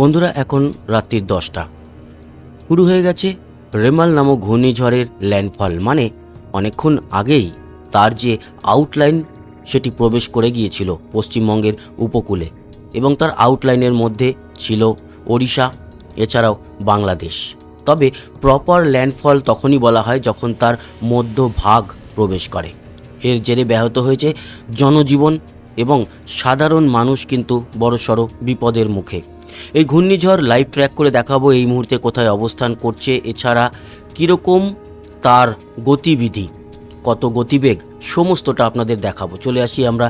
বন্ধুরা, এখন রাত্রির দশটা। শুরু হয়ে গেছে রেমাল নামক ঘূর্ণিঝড়ের ল্যান্ডফল। মানে অনেকক্ষণ আগেই তার যে আউটলাইন সেটি প্রবেশ করে গিয়েছিল পশ্চিমবঙ্গের উপকূলে এবং তার আউটলাইনের মধ্যে ছিল ওড়িশা, এছাড়াও বাংলাদেশ। তবে প্রপার ল্যান্ডফল তখনই বলা হয় যখন তার মধ্যভাগ প্রবেশ করে। এর জেরে ব্যাহত হয়েছে জনজীবন এবং সাধারণ মানুষ কিন্তু বড়সড় বিপদের মুখে। এই ঘূর্ণিঝড় লাইভ ট্র্যাক করে দেখাবো এই মুহূর্তে কোথায় অবস্থান করছে। এছাড়া কীরকম তার গতিবিধি, কত গতিবেগ, সমস্তটা আপনাদের দেখাবো। চলে আসি আমরা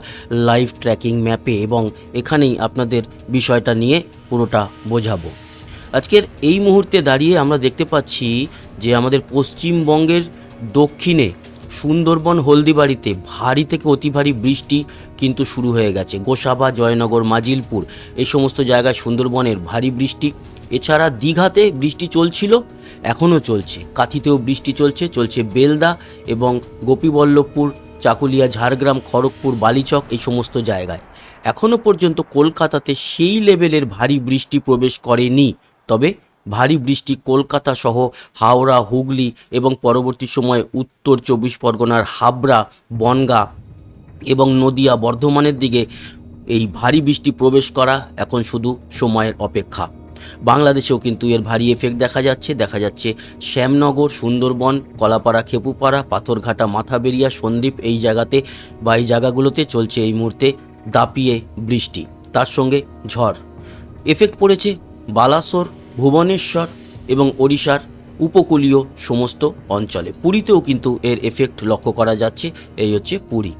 লাইভ ট্র্যাকিং ম্যাপে এবং এখানেই আপনাদের বিষয়টা নিয়ে পুরোটা বোঝাবো। আজকের এই মুহূর্তে দাঁড়িয়ে আমরা দেখতে পাচ্ছি যে আমাদের পশ্চিমবঙ্গের দক্ষিণে সুন্দরবন হলদিবাড়িতে ভারী থেকে অতি ভারী বৃষ্টি কিন্তু শুরু হয়ে গেছে। গোসাবা, জয়নগর, মাজিলপুর এই সমস্ত জায়গায় সুন্দরবনের ভারী বৃষ্টি। এছাড়া দীঘাতে বৃষ্টি চলছিল, এখনও চলছে। কাথিতেও বৃষ্টি চলছে চলছে বেলদা এবং গোপীবল্লভপুর, চাকুলিয়া, ঝাড়গ্রাম, খড়গপুর, বালিচক এই সমস্ত জায়গায়। এখনও পর্যন্ত কলকাতাতে সেই লেভেলের ভারী বৃষ্টি প্রবেশ করেনি। তবে ভারী বৃষ্টি কলকাতা সহ হাওড়া, হুগলি এবং পরবর্তী সময়ে উত্তর চব্বিশ পরগনার হাবড়া, বনগা এবং নদিয়া বর্ধমানের দিকে এই ভারী বৃষ্টি প্রবেশ করা এখন শুধু সময়ের অপেক্ষা। বাংলাদেশেও কিন্তু এর ভারী এফেক্ট দেখা যাচ্ছে। দেখা যাচ্ছে শ্যামনগর, সুন্দরবন, কলাপাড়া, খেপুপাড়া, পাথরঘাটা, মাথাবেরিয়া, সন্দ্বীপ এই জায়গাতে বা এই জায়গাগুলোতে চলছে এই মুহূর্তে দাপিয়ে বৃষ্টি। তার সঙ্গে ঝড়। এফেক্ট পড়েছে বালাসোর ভুবনেশ্বর এবং ওড়িশার উপকূলীয় সমস্ত অঞ্চলে। পুরীতেও কিন্তু এর এফেক্ট লক্ষ্য করা যাচ্ছে, এই হচ্ছে পুরী।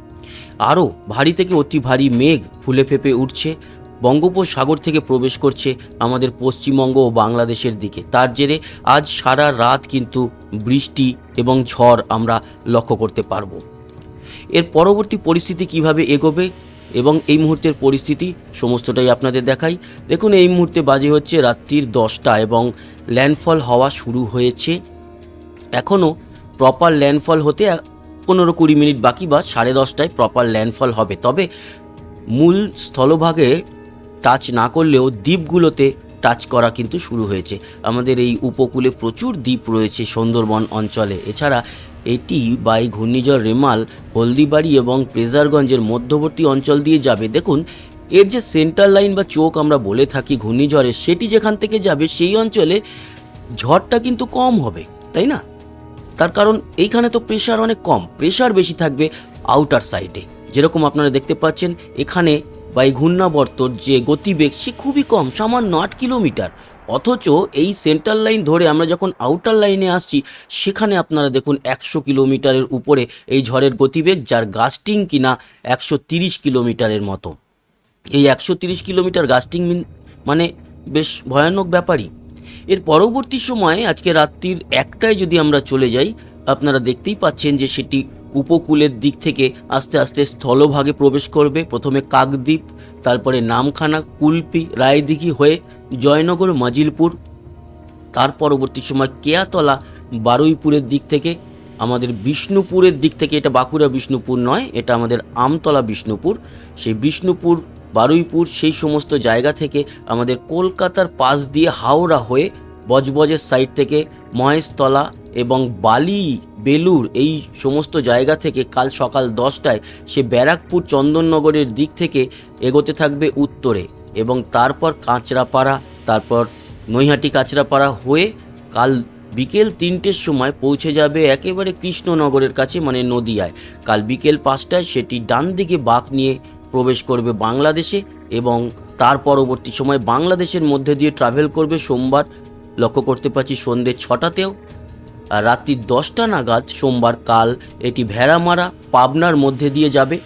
আরও ভারী থেকে অতি ভারী মেঘ ফুলে ফেপে উঠছে, বঙ্গোপসাগর থেকে প্রবেশ করছে আমাদের পশ্চিমবঙ্গ ও বাংলাদেশের দিকে। তার জেরে আজ সারা রাত কিন্তু বৃষ্টি এবং ঝড় আমরা লক্ষ্য করতে পারব। এর পরবর্তী পরিস্থিতি কীভাবে এগোবে এবং এই মুহূর্তের পরিস্থিতি সমস্তটাই আপনাদের দেখাই। দেখুন, এই মুহূর্তে বাজে হচ্ছে রাত্রির দশটা এবং ল্যান্ডফল হওয়া শুরু হয়েছে। এখনও প্রপার ল্যান্ডফল হতে পনেরো কুড়ি মিনিট বাকি বা সাড়ে দশটায় প্রপার ল্যান্ডফল হবে। তবে মূল স্থলভাগে টাচ না করলেও দ্বীপগুলোতে টাচ করা কিন্তু শুরু হয়েছে। আমাদের এই উপকূলে প্রচুর দ্বীপ রয়েছে সুন্দরবন অঞ্চলে। এছাড়া এটি বাই ঘূর্ণিঝড় রেমাল, হলদিবাড়ি এবং প্রেজারগঞ্জের মধ্যবর্তী অঞ্চল দিয়ে যাবে। দেখুন, এর যে সেন্টার লাইন বা চোখ আমরা বলে থাকি ঘূর্ণিঝড়ের, সেটি যেখান থেকে যাবে সেই অঞ্চলে ঝড়টা কিন্তু কম হবে, তাই না? তার কারণ এইখানে তো প্রেশার অনেক কম প্রেশার বেশি থাকবে আউটার সাইডে যেরকম আপনারা দেখতে পাচ্ছেন, এখানে বা এই ঘূর্ণাবর্তর যে গতিবেগ, সে খুবই কম, সামান্য আট কিলোমিটার। অথচ এই সেন্ট্রাল লাইন ধরে আমরা যখন আউটার লাইনে আসছি, সেখানে আপনারা দেখুন একশো কিলোমিটারের উপরে এই ঝড়ের গতিবেগ, যার গাস্টিং কিনা একশো তিরিশ কিলোমিটারের মতো। এই একশো তিরিশ কিলোমিটার গাস্টিং মানে বেশ ভয়ানক ব্যাপারই। এর পরবর্তী সময়ে আজকে রাত্রির একটায় যদি আমরা চলে যাই, আপনারা দেখতেই পাচ্ছেন যে সেটি উপকূলের দিক থেকে আস্তে আস্তে স্থলভাগে প্রবেশ করবে। প্রথমে কাকদ্বীপ, তারপরে নামখানা, কুলপি, রায়দিঘি হয়ে জয়নগর, মাজিলপুর। তার পরবর্তী সময় কেয়াতলা, বারুইপুরের দিক থেকে। আমাদের বিষ্ণুপুরের দিক থেকে এটা বাঁকুড়া বিষ্ণুপুর নয়, এটা আমাদের আমতলা বিষ্ণুপুর। সেই বিষ্ণুপুর, বারুইপুর সেই সমস্ত জায়গা থেকে আমাদের কলকাতার পাশ দিয়ে হাওড়া হয়ে বজবজের সাইড থেকে মহেশতলা এবং বালি বেলুর এই সমস্ত জায়গা থেকে কাল সকাল দশটায় সে ব্যারাকপুর চন্দননগরের দিক থেকে এগোতে থাকবে উত্তরে এবং তারপর কাঁচরাপাড়া, তারপর নৈহাটি কাঁচরাপাড়া হয়ে কাল বিকেল তিনটের সময় পৌঁছে যাবে একেবারে কৃষ্ণনগরের কাছে মানে নদিয়ায়। কাল বিকেল পাঁচটায় সেটি ডান দিকে বাঁক নিয়ে প্রবেশ করবে বাংলাদেশে এবং তার পরবর্তী সময় বাংলাদেশের মধ্যে দিয়ে ট্রাভেল করবে সোমবার। লক্ষ্য করতে পারছি সন্ধ্যে ছটাতেও। রাত্রি দশটা নাগাদ সোমবার কাল এটি ভেড়ামারা পাবনার মধ্যে দিয়ে যাবে।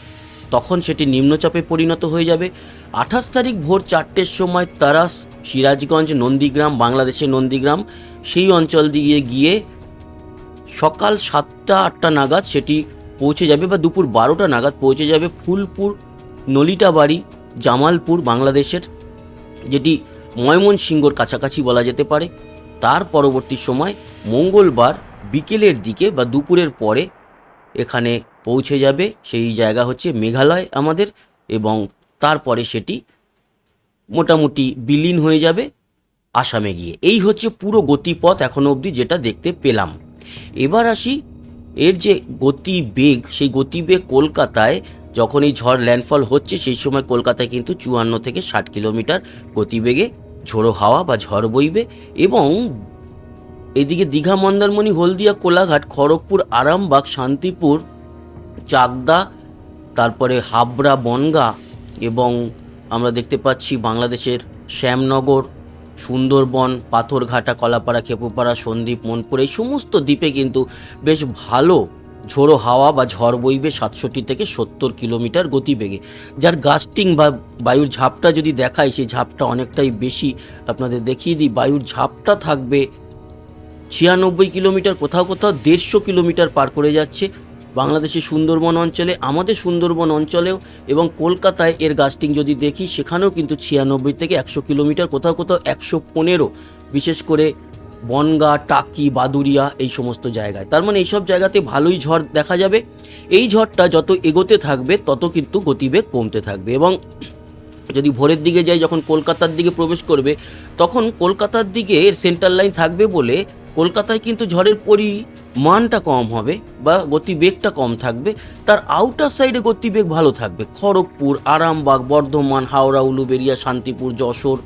তখন সেটি নিম্নচাপে পরিণত হয়ে যাবে। আঠাশ তারিখ ভোর চারটের সময় তারাস, সিরাজগঞ্জ, নন্দীগ্রাম, বাংলাদেশের নন্দীগ্রাম সেই অঞ্চল দিয়ে গিয়ে সকাল সাতটা আটটা নাগাদ সেটি পৌঁছে যাবে বা দুপুর বারোটা নাগাদ পৌঁছে যাবে ফুলপুর নলিটাবাড়ি জামালপুর, বাংলাদেশের, যেটি ময়মনসিংহর কাছাকাছি বলা যেতে পারে। তার পরবর্তী সময় মঙ্গলবার বিকেলের দিকে বা দুপুরের পরে এখানে পৌঁছে যাবে। সেই জায়গা হচ্ছে মেঘালয় আমাদের এবং তারপরে সেটি মোটামুটি বিলীন হয়ে যাবে আসামে গিয়ে। এই হচ্ছে পুরো গতিপথ এখনও অবধি যেটা দেখতে পেলাম। এবার আসি এর যে গতিবেগ, সেই গতিবেগ কলকাতায় যখন এই ঝড় ল্যান্ডফল হচ্ছে, সেই সময় কলকাতায় কিন্তু চুয়ান্ন থেকে ষাট কিলোমিটার গতিবেগে ঝোড়ো হাওয়া বা ঝড় বইবে এবং এদিকে দীঘা, মন্দারমণি, হলদিয়া, কোলাঘাট, খড়গপুর, আরামবাগ, শান্তিপুর, চাকদা, তারপরে হাবড়া, বনগা এবং আমরা দেখতে পাচ্ছি বাংলাদেশের শ্যামনগর, সুন্দরবন, পাথরঘাটা, কলাপাড়া, খেপুপাড়া, সন্দ্বীপ, মনপুর, এই সমস্ত দ্বীপে কিন্তু বেশ ভালো ঝোড়ো হাওয়া বা ঝড় বইবে সাতষট্টি থেকে সত্তর কিলোমিটার গতিবেগে। যার গাস্টিং বা বায়ুর ঝাপটা যদি দেখায়, সেই ঝাপটা অনেকটাই বেশি। আপনাদের দেখিয়ে দিই, বায়ুর ঝাপটা থাকবে ছিয়ানব্বই কিলোমিটার কোথাও কোথাও দেড়শো কিলোমিটার পার করে যাচ্ছে বাংলাদেশের সুন্দরবন অঞ্চলে, আমাদের সুন্দরবন অঞ্চলেও এবং কলকাতায় এর গাস্টিং যদি দেখি, সেখানেও কিন্তু ছিয়ানব্বই থেকে একশো কিলোমিটার, কোথাও কোথাও একশো পনেরো, বিশেষ করে বনগা, টাকি বাদুরিয়া এই সমস্ত জায়গায়। তার মানে এইসব জায়গাতে ভালোই ঝড় দেখা যাবে। এই ঝড়টা যত এগোতে থাকবে, তত কিন্তু গতিবেগ কমতে থাকবে এবং যদি ভোরের দিকে যাই, যখন কলকাতার দিকে প্রবেশ করবে, তখন কলকাতার দিকে এর সেন্টার লাইন থাকবে বলে কলকাতায় কিন্তু ঝড়ের পরিমাণটা কম হবে বা গতিবেগটা কম থাকবে। তার আউটার সাইডে গতিবেগ ভালো থাকবে। খড়গপুর, আরামবাগ, বর্ধমান, হাওড়া উলুবেড়িয়া শান্তিপুর, যশোর,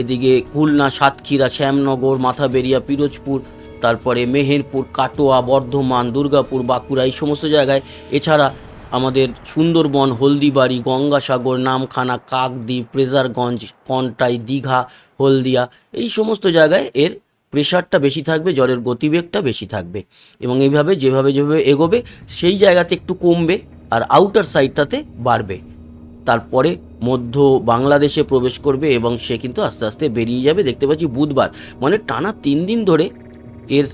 এদিকে খুলনা, সাতক্ষীরা, শ্যামনগর, মাথাবেরিয়া, পিরোজপুর, তারপরে মেহেরপুর, কাটোয়া, বর্ধমান, দুর্গাপুর, বাঁকুড়া, এই সমস্ত জায়গায়। এছাড়া আমাদের সুন্দরবন, হলদিবাড়ি, গঙ্গাসাগর, নামখানা, কাকদ্বীপ, প্রেজারগঞ্জ, কন্টাই, দীঘা, হলদিয়া, এই সমস্ত জায়গায় এর প্রেশারটা বেশি থাকবে জলের গতিবেগটা বেশি থাকবে। এবং এইভাবে যেভাবে যেভাবে এগোবে, সেই জায়গাতে একটু কমবে আর আউটার সাইডটাতে বাড়বে। তারপরে মধ্য বাংলাদেশে প্রবেশ করবে এবং সে কিন্তু আস্তে আস্তে বেরিয়ে যাবে। দেখতে পাচ্ছি বুধবার মানে টানা তিন দিন ধরে এর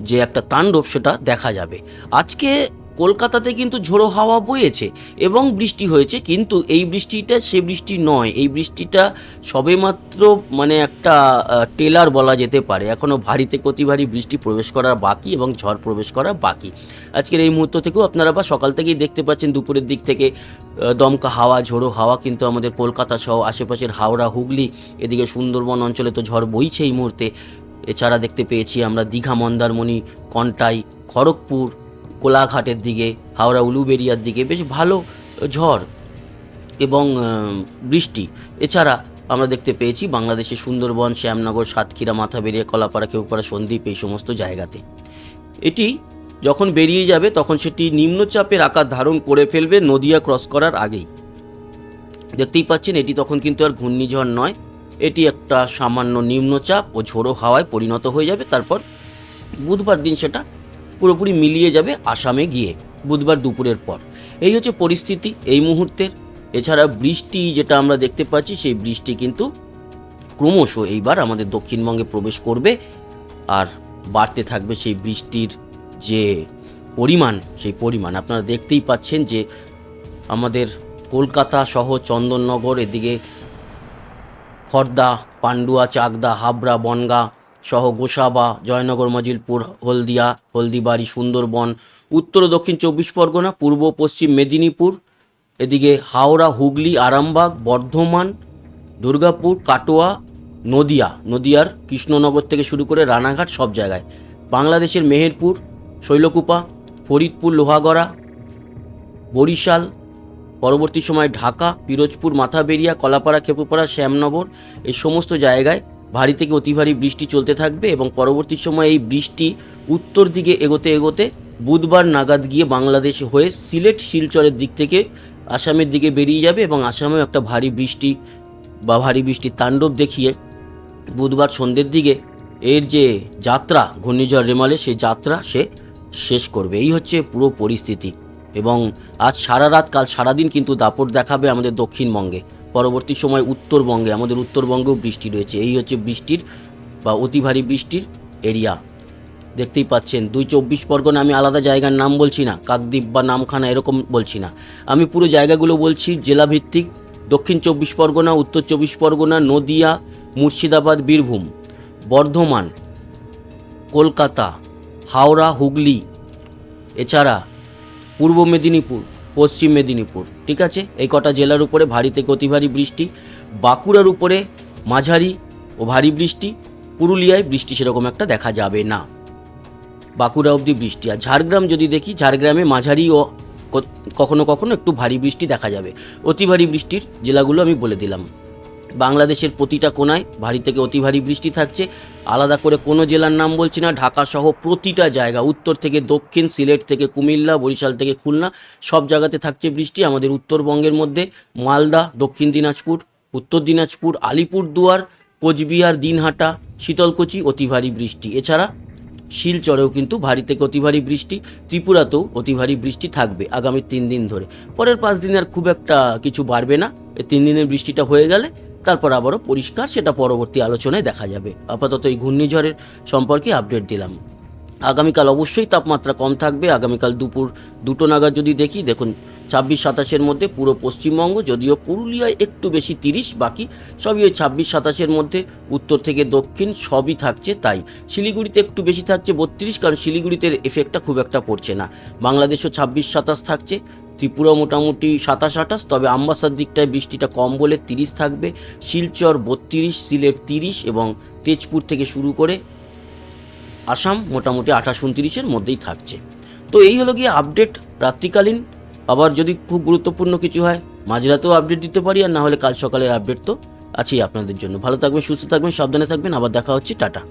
যে একটা তাণ্ডব, সেটা দেখা যাবে। আজকে কলকাতাতে কিন্তু ঝোড়ো হাওয়া বয়েছে এবং বৃষ্টি হয়েছে, কিন্তু এই বৃষ্টিটা সে বৃষ্টি নয়। এই বৃষ্টিটা সবেমাত্র মানে একটা টেলার বলা যেতে পারে। এখনও ভারীতে কতি ভারী বৃষ্টি প্রবেশ করার বাকি এবং ঝড় প্রবেশ করা বাকি। আজকের এই মুহূর্ত থেকেও আপনারা বা সকাল থেকেই দেখতে পাচ্ছেন দুপুরের দিক থেকে দমকা হাওয়া, ঝোড়ো হাওয়া, কিন্তু আমাদের কলকাতা সহ আশেপাশের হাওড়া, হুগলি, এদিকে সুন্দরবন অঞ্চলে তো ঝড় বইছে এই মুহূর্তে। এছাড়া দেখতে পেয়েছি আমরা দীঘা, মন্দারমণি, কন্টাই, খড়গপুর কোলাঘাটের দিকে, হাওড়া উলুবেরিয়ার দিকে বেশ ভালো ঝড় এবং বৃষ্টি। এছাড়া আমরা দেখতে পেয়েছি বাংলাদেশের সুন্দরবন, শ্যামনগর, সাতক্ষীরা, মাথাবেরিয়া, কলাপাড়া কেউপাড়া সন্দ্বীপ এই সমস্ত জায়গাতে। এটি যখন বেরিয়ে যাবে তখন সেটি নিম্নচাপের আকার ধারণ করে ফেলবে নদিয়া ক্রস করার আগেই। দেখতেই পাচ্ছেন এটি তখন কিন্তু আর ঘূর্ণিঝড় নয়, এটি একটা সামান্য নিম্নচাপ ও ঝোড়ো হাওয়ায় পরিণত হয়ে যাবে। তারপর বুধবার দিন সেটা পুরোপুরি মিলিয়ে যাবে আসামে গিয়ে, বুধবার দুপুরের পর। এই হচ্ছে পরিস্থিতি এই মুহূর্তের। এছাড়া বৃষ্টি যেটা আমরা দেখতে পাচ্ছি, সেই বৃষ্টি কিন্তু ক্রমশ এইবার আমাদের দক্ষিণবঙ্গে প্রবেশ করবে আর বাড়তে থাকবে সেই বৃষ্টির যে পরিমাণ, সেই পরিমাণ। আপনারা দেখতেই পাচ্ছেন যে আমাদের কলকাতা সহ চন্দননগর, এদিকে খর্দা, পান্ডুয়া, চাকদা, হাবড়া, বনগা সহ গোসাবা, জয়নগর, মজিলপুর, হলদিয়া, হলদিবাড়ি, সুন্দরবন, উত্তর দক্ষিণ চব্বিশ পরগনা, পূর্ব, পশ্চিম মেদিনীপুর, এদিকে হাওড়া, হুগলি, আরামবাগ, বর্ধমান, দুর্গাপুর, কাটোয়া, নদিয়া। নদিয়ার কৃষ্ণনগর থেকে শুরু করে রানাঘাট সব জায়গায়। বাংলাদেশের মেহেরপুর, শৈলকুপা, ফরিদপুর, লোহাগড়া, বরিশাল, পরবর্তী সময় ঢাকা, পিরোজপুর, মাথাবেরিয়া, কলাপাড়া, খেপুপাড়া, শ্যামনগর, এই সমস্ত জায়গায় ভারী থেকে অতি ভারী বৃষ্টি চলতে থাকবে এবং পরবর্তী সময় এই বৃষ্টি উত্তর দিকে এগোতে এগোতে বুধবার নাগাদ গিয়ে বাংলাদেশ হয়ে সিলেট, শিলচরের দিক থেকে আসামের দিকে বেরিয়ে যাবে এবং আসামেও একটা ভারী বৃষ্টি বা ভারী বৃষ্টির তাণ্ডব দেখিয়ে বুধবার সন্ধ্যের দিকে এর যে যাত্রা, ঘূর্ণিঝড় রেমালে সে যাত্রা সে শেষ করবে। এই হচ্ছে পুরো পরিস্থিতি এবং আজ সারা রাত, কাল সারাদিন কিন্তু দাপট দেখাবে আমাদের দক্ষিণবঙ্গে। পরবর্তী সময় উত্তরবঙ্গে, আমাদের উত্তরবঙ্গেও বৃষ্টি রয়েছে। এই হচ্ছে বৃষ্টির বা অতি ভারী বৃষ্টির এরিয়া। দেখতেই পাচ্ছেন, দুই চব্বিশ পরগনা, আমি আলাদা জায়গার নাম বলছি না, কাকদ্বীপ বা নামখানা এরকম বলছি না। আমি পুরো জায়গাগুলো বলছি, জেলাভিত্তিক, দক্ষিণ চব্বিশ পরগনা, উত্তর চব্বিশ পরগনা, নদিয়া, মুর্শিদাবাদ, বীরভূম, বর্ধমান, কলকাতা, হাওড়া, হুগলি, এছাড়া পূর্ব মেদিনীপুর। পশ্চিম মেদিনীপুর, ঠিক আছে? এই কটা জেলার উপরে ভারী থেকে অতি ভারী বৃষ্টি, বাঁকুড়ার উপরে মাঝারি ও ভারী বৃষ্টি, পুরুলিয়ায় বৃষ্টি সেরকম একটা দেখা যাবে না। বাঁকুড়া অবধি বৃষ্টি, আর ঝাড়গ্রাম যদি দেখি, ঝাড়গ্রামে মাঝারি ও কখনো কখনো একটু ভারী বৃষ্টি দেখা যাবে। অতি ভারী বৃষ্টির জেলাগুলো আমি বলে দিলাম। বাংলাদেশের প্রতিটা কোনায় ভারী থেকে অতি ভারী বৃষ্টি থাকছে। আলাদা করে কোনো জেলার নাম বলছি না ঢাকা সহ প্রতিটা জায়গা, উত্তর থেকে দক্ষিণ, সিলেট থেকে কুমিল্লা, বরিশাল থেকে খুলনা, সব জায়গাতে থাকছে বৃষ্টি। আমাদের উত্তরবঙ্গের মধ্যে মালদা, দক্ষিণ দিনাজপুর, উত্তর দিনাজপুর, আলিপুরদুয়ার, কোচবিহার, দিনহাটা, শীতলকুচি অতি ভারী বৃষ্টি। এছাড়া শিলচরেও কিন্তু ভারী থেকে অতি ভারী বৃষ্টি, ত্রিপুরাতেও অতি ভারী বৃষ্টি থাকবে আগামী তিন দিন ধরে। পরের পাঁচ দিন আর খুব একটা কিছু বাড়বে না। তিন দিনের বৃষ্টিটা হয়ে গেলে তারপর আবারও পরিষ্কার, সেটা পরবর্তী আলোচনায় দেখা যাবে। আপাতত এই ঘূর্ণিঝড়ের সম্পর্কে আপডেট দিলাম। আগামীকাল অবশ্যই তাপমাত্রা কম থাকবে। আগামীকাল দুপুর দুটো নাগাদ যদি দেখি, দেখুন ছাব্বিশ সাতাশের মধ্যে পুরো পশ্চিমবঙ্গ, যদিও পুরুলিয়ায় একটু বেশি তিরিশ, বাকি সবই ওই ছাব্বিশ সাতাশের মধ্যে। উত্তর থেকে দক্ষিণ সবই থাকছে তাই। শিলিগুড়িতে একটু বেশি থাকছে বত্রিশ, কারণ শিলিগুড়িতে এফেক্টটা খুব একটা পড়ছে না। বাংলাদেশও ছাব্বিশ সাতাশ থাকছে। ত্রিপুরা মোটামুটি সাতাশ আঠাশ, তবে আম্বাসার দিকটায় বৃষ্টিটা কম বলে তিরিশ থাকবে। শিলচর বত্রিশ, সিলেট তিরিশ এবং তেজপুর থেকে শুরু করে আসাম মোটামুটি আঠাশ উনত্রিশের মধ্যেই থাকছে। তো এই হলো গিয়ে আপডেট রাত্রিকালীন। আবার যদি খুব গুরুত্বপূর্ণ কিছু হয়, মাঝরাতেও আপডেট দিতে পারি, আর না হলে কাল সকালের আপডেট তো আছেই আপনাদের জন্য। ভালো থাকবেন, সুস্থ থাকবেন, সাবধানে থাকবেন। আবার দেখা হচ্ছে, টাটা।